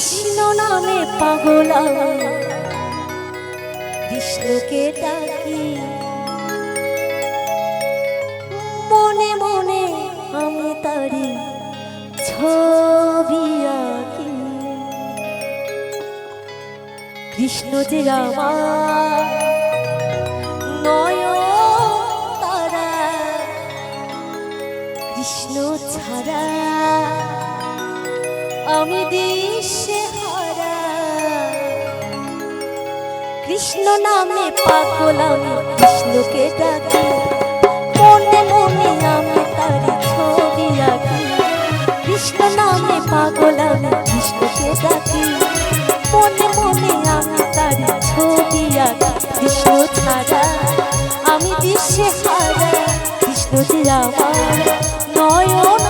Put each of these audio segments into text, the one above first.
কৃষ্ণ নামে পাগলা কৃষ্ণকে ডাকি। মনে মনে আমি তারি ছবি আঁকি। কৃষ্ণ যে আমার আমি দিশে হারা। কৃষ্ণ নামে পাগল আমি, কৃষ্ণকে ডাকি। মনে মনে আমি তারি ছবি আঁকি। কৃষ্ণ নামে পাগল আমি, কৃষ্ণকে ডাকি। মনে মনে আমি তারি ছবি আঁকি। কৃষ্ণ ছাড়া আমি দিশে হারা। কৃষ্ণ যে নয়ন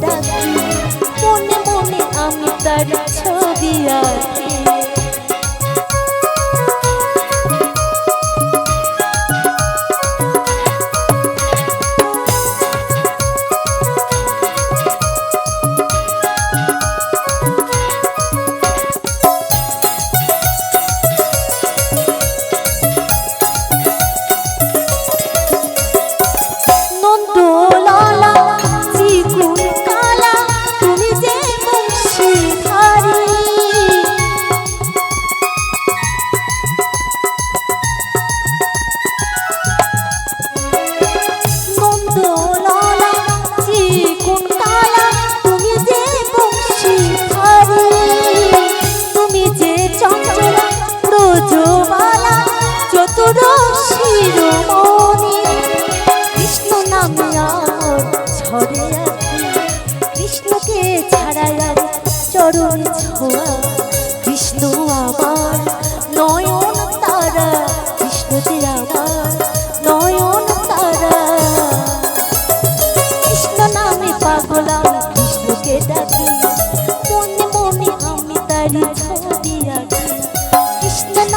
ডাকি। মনে মনে আমি তার ছবি আঁকি।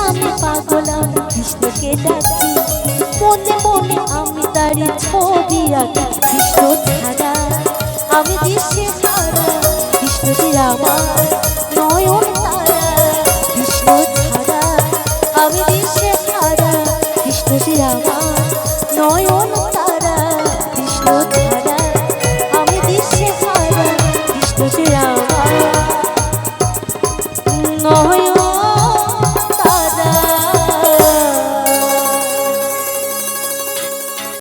নামে পাগল আমি কৃষ্ণকে ডাকি। মনে মনে আমি তারি ছবি আঁকি। কৃষ্ণ ছাড়া আমি দিশে হারা কৃষ্ণ আমার নয়ন তারা। কৃষ্ণ ছাড়া আমি দিশে হারা কৃষ্ণ আমার নয়ন